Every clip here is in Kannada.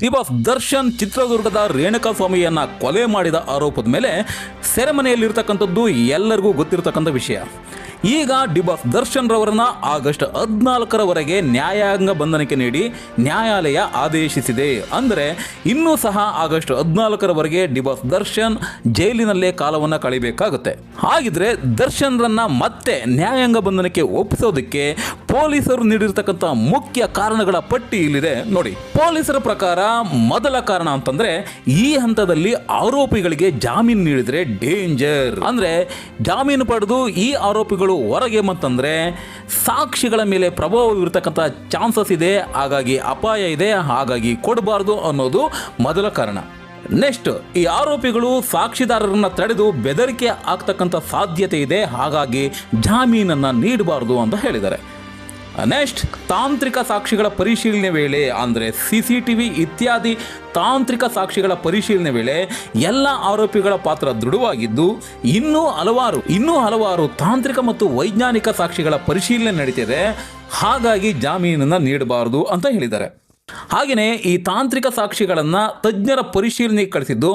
ಡಿಬಾಸ್ ದರ್ಶನ್ ಚಿತ್ರದುರ್ಗದ ರೇಣುಕಾ ಸ್ವಾಮಿಯನ್ನ ಕೊಲೆ ಮಾಡಿದ ಆರೋಪದ ಮೇಲೆ ಸೆರೆಮನೆಯಲ್ಲಿರ್ತಕ್ಕಂಥದ್ದು ಎಲ್ಲರಿಗೂ ಗೊತ್ತಿರತಕ್ಕಂಥ ವಿಷಯ. ಈಗ ಡಿಬಾಸ್ ದರ್ಶನ್ ರವರನ್ನ ಆಗಸ್ಟ್ ಹದಿನಾಲ್ಕರವರೆಗೆ ನ್ಯಾಯಾಂಗ ಬಂಧನಕ್ಕೆ ನೀಡಿ ನ್ಯಾಯಾಲಯ ಆದೇಶಿಸಿದೆ. ಅಂದರೆ ಇನ್ನೂ ಸಹ ಆಗಸ್ಟ್ ಹದಿನಾಲ್ಕರವರೆಗೆ ಡಿಬಾಸ್ ದರ್ಶನ್ ಜೈಲಿನಲ್ಲೇ ಕಾಲವನ್ನು ಕಳಿಬೇಕಾಗುತ್ತೆ. ಹಾಗಿದ್ರೆ ದರ್ಶನ್ರನ್ನ ಮತ್ತೆ ನ್ಯಾಯಾಂಗ ಬಂಧನಕ್ಕೆ ಒಪ್ಪಿಸೋದಕ್ಕೆ ಪೊಲೀಸರು ನೀಡಿರ್ತಕ್ಕಂಥ ಮುಖ್ಯ ಕಾರಣಗಳ ಪಟ್ಟಿ ಇಲ್ಲಿದೆ. ನೋಡಿ, ಪೊಲೀಸರ ಪ್ರಕಾರ ಮೊದಲ ಕಾರಣ ಅಂತಂದ್ರೆ ಈ ಹಂತದಲ್ಲಿ ಆರೋಪಿಗಳಿಗೆ ಜಾಮೀನು ನೀಡಿದ್ರೆ ಡೇಂಜರ್. ಅಂದ್ರೆ ಜಾಮೀನು ಪಡೆದು ಈ ಆರೋಪಿಗಳು ಹೊರಗೆ ಮತ್ತಂದ್ರೆ ಸಾಕ್ಷಿಗಳ ಮೇಲೆ ಪ್ರಭಾವ ಬೀರ್ತಕ್ಕಂಥ ಚಾನ್ಸಸ್ ಇದೆ, ಹಾಗಾಗಿ ಅಪಾಯ ಇದೆ, ಹಾಗಾಗಿ ಕೊಡಬಾರದು ಅನ್ನೋದು ಮೊದಲ ಕಾರಣ. ನೆಕ್ಸ್ಟ್, ಈ ಆರೋಪಿಗಳು ಸಾಕ್ಷಿದಾರರನ್ನ ತಡೆದು ಬೆದರಿಕೆ ಆಗ್ತಕ್ಕಂಥ ಸಾಧ್ಯತೆ ಇದೆ, ಹಾಗಾಗಿ ಜಾಮೀನನ್ನು ನೀಡಬಾರದು ಅಂತ ಹೇಳಿದ್ದಾರೆ. ನೆಕ್ಸ್ಟ್, ತಾಂತ್ರಿಕ ಸಾಕ್ಷಿಗಳ ಪರಿಶೀಲನೆ ವೇಳೆ, ಅಂದರೆ ಸಿ ಸಿ ಟಿ ವಿ ಇತ್ಯಾದಿ ತಾಂತ್ರಿಕ ಸಾಕ್ಷಿಗಳ ಪರಿಶೀಲನೆ ವೇಳೆ ಎಲ್ಲ ಆರೋಪಿಗಳ ಪಾತ್ರ ದೃಢವಾಗಿದ್ದು, ಇನ್ನೂ ಹಲವಾರು ಇನ್ನೂ ಹಲವಾರು ತಾಂತ್ರಿಕ ಮತ್ತು ವೈಜ್ಞಾನಿಕ ಸಾಕ್ಷಿಗಳ ಪರಿಶೀಲನೆ ನಡೀತಿದೆ. ಹಾಗಾಗಿ ಜಾಮೀನನ್ನು ನೀಡಬಾರದು ಅಂತ ಹೇಳಿದ್ದಾರೆ. ಹಾಗೆಯೇ ಈ ತಾಂತ್ರಿಕ ಸಾಕ್ಷಿಗಳನ್ನು ತಜ್ಞರ ಪರಿಶೀಲನೆಗೆ ಕಳಿಸಿದ್ದು,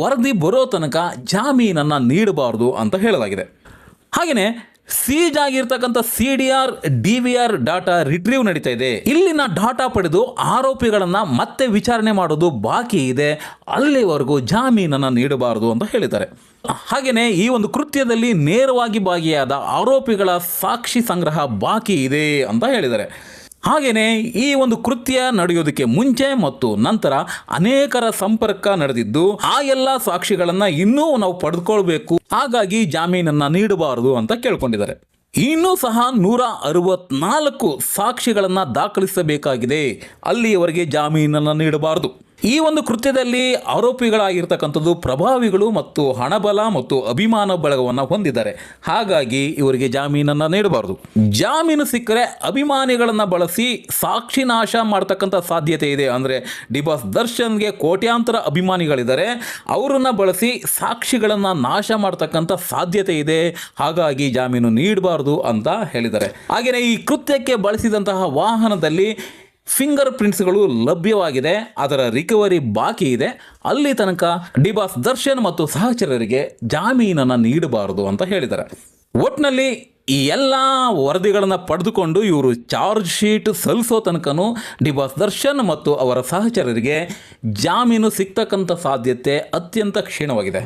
ವರದಿ ಬರೋ ತನಕ ಜಾಮೀನನ್ನು ನೀಡಬಾರದು ಅಂತ ಹೇಳಲಾಗಿದೆ. ಹಾಗೆಯೇ ಸೀಜ್ ಆಗಿರ್ತಕ್ಕಂಥ C D R D V R data retrieve ನಡೀತಾ ಇದೆ. ಇಲ್ಲಿನ ಡಾಟಾ ಪಡೆದು ಆರೋಪಿಗಳನ್ನ ಮತ್ತೆ ವಿಚಾರಣೆ ಮಾಡೋದು ಬಾಕಿ ಇದೆ. ಅಲ್ಲಿವರೆಗೂ ಜಾಮೀನನ್ನು ನೀಡಬಾರದು ಅಂತ ಹೇಳಿದ್ದಾರೆ. ಹಾಗೆಯೇ ಈ ಒಂದು ಕೃತ್ಯದಲ್ಲಿ ನೇರವಾಗಿ ಭಾಗಿಯಾದ ಆರೋಪಿಗಳ ಸಾಕ್ಷಿ ಸಂಗ್ರಹ ಬಾಕಿ ಇದೆ ಅಂತ ಹೇಳಿದ್ದಾರೆ. ಹಾಗೆಯೇ ಈ ಒಂದು ಕೃತ್ಯ ನಡೆಯೋದಕ್ಕೆ ಮುಂಚೆ ಮತ್ತು ನಂತರ ಅನೇಕರ ಸಂಪರ್ಕ ನಡೆದಿದ್ದು, ಆ ಎಲ್ಲ ಸಾಕ್ಷಿಗಳನ್ನು ಇನ್ನೂ ನಾವು ಪಡೆದುಕೊಳ್ಬೇಕು ಹಾಗಾಗಿ ಜಾಮೀನನ್ನು ನೀಡಬಾರದು ಅಂತ ಕೇಳ್ಕೊಂಡಿದ್ದಾರೆ. ಇನ್ನೂ ಸಹ ನೂರ ಅರವತ್ನಾಲ್ಕು ಸಾಕ್ಷಿಗಳನ್ನು ದಾಖಲಿಸಬೇಕಾಗಿದೆ. ಅಲ್ಲಿಯವರೆಗೆ ಜಾಮೀನನ್ನು ನೀಡಬಾರದು. ಈ ಒಂದು ಕೃತ್ಯದಲ್ಲಿ ಆರೋಪಿಗಳಾಗಿರ್ತಕ್ಕಂಥದ್ದು ಪ್ರಭಾವಿಗಳು ಮತ್ತು ಹಣಬಲ ಮತ್ತು ಅಭಿಮಾನ ಬಳಗವನ್ನು ಹೊಂದಿದ್ದಾರೆ. ಹಾಗಾಗಿ ಇವರಿಗೆ ಜಾಮೀನನ್ನು ನೀಡಬಾರದು. ಜಾಮೀನು ಸಿಕ್ಕರೆ ಅಭಿಮಾನಿಗಳನ್ನು ಬಳಸಿ ಸಾಕ್ಷಿ ನಾಶ ಮಾಡ್ತಕ್ಕಂಥ ಸಾಧ್ಯತೆ ಇದೆ. ಅಂದರೆ ಡಿಬಾಸ್ ದರ್ಶನ್ಗೆ ಕೋಟ್ಯಾಂತರ ಅಭಿಮಾನಿಗಳಿದ್ದಾರೆ. ಅವರನ್ನು ಬಳಸಿ ಸಾಕ್ಷಿಗಳನ್ನು ನಾಶ ಮಾಡ್ತಕ್ಕಂಥ ಸಾಧ್ಯತೆ ಇದೆ. ಹಾಗಾಗಿ ಜಾಮೀನು ನೀಡಬಾರದು ಅಂತ ಹೇಳಿದ್ದಾರೆ. ಹಾಗೆಯೇ ಈ ಕೃತ್ಯಕ್ಕೆ ಬಳಸಿದಂತಹ ವಾಹನದಲ್ಲಿ ಫಿಂಗರ್ ಪ್ರಿಂಟ್ಸ್ಗಳು ಲಭ್ಯವಾಗಿದೆ, ಅದರ ರಿಕವರಿ ಬಾಕಿ ಇದೆ. ಅಲ್ಲಿ ತನಕ ಡಿಬಾಸ್ ದರ್ಶನ್ ಮತ್ತು ಸಹಚರರಿಗೆ ಜಾಮೀನನ್ನು ನೀಡಬಾರದು ಅಂತ ಹೇಳಿದ್ದಾರೆ. ಒಟ್ಟಿನಲ್ಲಿ ಈ ಎಲ್ಲ ವರದಿಗಳನ್ನು ಪಡೆದುಕೊಂಡು ಇವರು ಚಾರ್ಜ್ ಶೀಟ್ ಸಲ್ಲಿಸೋ ತನಕನೂ ಡಿಬಾಸ್ ದರ್ಶನ್ ಮತ್ತು ಅವರ ಸಹಚರರಿಗೆ ಜಾಮೀನು ಸಿಗ್ತಕ್ಕಂಥ ಸಾಧ್ಯತೆ ಅತ್ಯಂತ ಕ್ಷೀಣವಾಗಿದೆ.